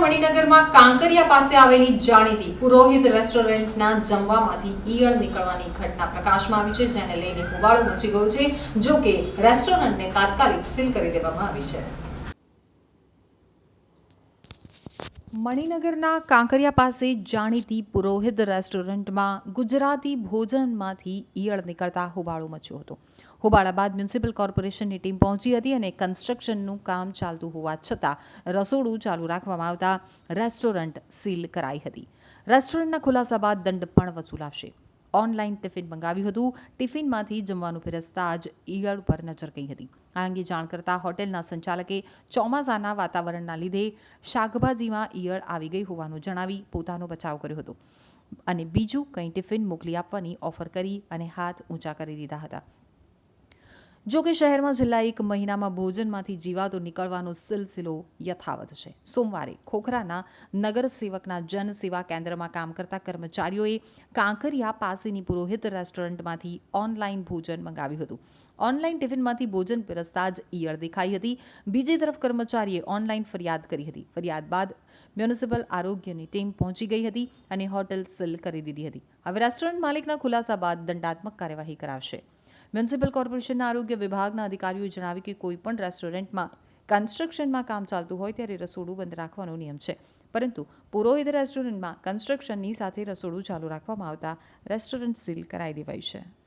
મણિનગરમાં કાંકરિયા પાસે આવેલી જાણીતી પુરોહિત રેસ્ટોરન્ટના જમવામાંથી ઈયળ નીકળવાની ઘટના પ્રકાશમાં આવી છે, જેને લઈને હોબાળો મચી ગયો છે જો કે રેસ્ટોરન્ટને તાત્કાલિક સીલ કરી દેવામાં આવી છે. મણિનગરના કાંકરિયા પાસે જાણીતી પુરોહિત રેસ્ટોરન્ટમાં ગુજરાતી ભોજનમાંથી ઈયળ નીકળતા હોબાળો મચ્યો હતો. હોબાળા બાદ મ્યુનિસિપલ કોર્પોરેશનની ટીમ પહોંચી હતી અને કન્સ્ટ્રક્શનનું કામ ચાલતું હોવા છતાં રસોડું ચાલુ રાખવામાં આવતા રેસ્ટોરન્ટ સીલ કરાઈ હતી. રેસ્ટોરન્ટના ખુલાસા બાદ દંડ પણ વસૂલાશે ઓનલાઈન ટિફિન મંગાવ્યું હતું. ટિફિનમાંથી જમવાનું પીરસતા જ ઈયળ પર નજર ગઈ હતી. આ અંગે જાણ કરતા હોટેલના સંચાલકે ચોમાસાના વાતાવરણના લીધે શાકભાજીમાં ઈયળ આવી ગઈ હોવાનું જણાવી પોતાનો બચાવ કર્યો હતો. અને બીજું કંઈ ટિફિન મોકલી આપવાની ઓફર કરી અને હાથ ઊંચા કરી દીધા હતા. જો કે શહેરમાં છેલ્લા એક મહિનામાં ભોજનમાંથી જીવાતો નીકળવાનો સિલસિલો યથાવત છે. સોમવારે ખોખરાના નગરસેવકના જનસેવા કેન્દ્રમાં કામ કરતા કર્મચારીઓએ કાંકરિયા પાસેની પુરોહિત રેસ્ટોરન્ટમાંથી ઓનલાઈન ભોજન મંગાવ્યું હતું. ઓનલાઈન ટિફિનમાંથી ભોજન પીરસતા જ ઈયળ દેખાઈ હતી. બીજી તરફ કર્મચારીએ ઓનલાઈન ફરિયાદ કરી હતી. ફરિયાદ બાદ મ્યુનિસિપલ આરોગ્યની ટીમ પહોંચી ગઈ હતી અને હોટેલ સીલ કરી દીધી હતી. હવે રેસ્ટોરન્ટ માલિકના ખુલાસા બાદ દંડાત્મક કાર્યવાહી કરાશે મ્યુનિસિપલ કોર્પોરેશનના આરોગ્ય વિભાગના અધિકારીઓએ જણાવ્યું કે કોઈ પણ રેસ્ટોરન્ટમાં કન્સ્ટ્રક્શનમાં કામ ચાલતું હોય ત્યારે રસોડું બંધ રાખવાનો નિયમ છે. પરંતુ પુરોહિત રેસ્ટોરન્ટમાં કન્સ્ટ્રક્શનની સાથે રસોડું ચાલુ રાખવામાં આવતા રેસ્ટોરન્ટ સીલ કરાવી દેવાઈ છે.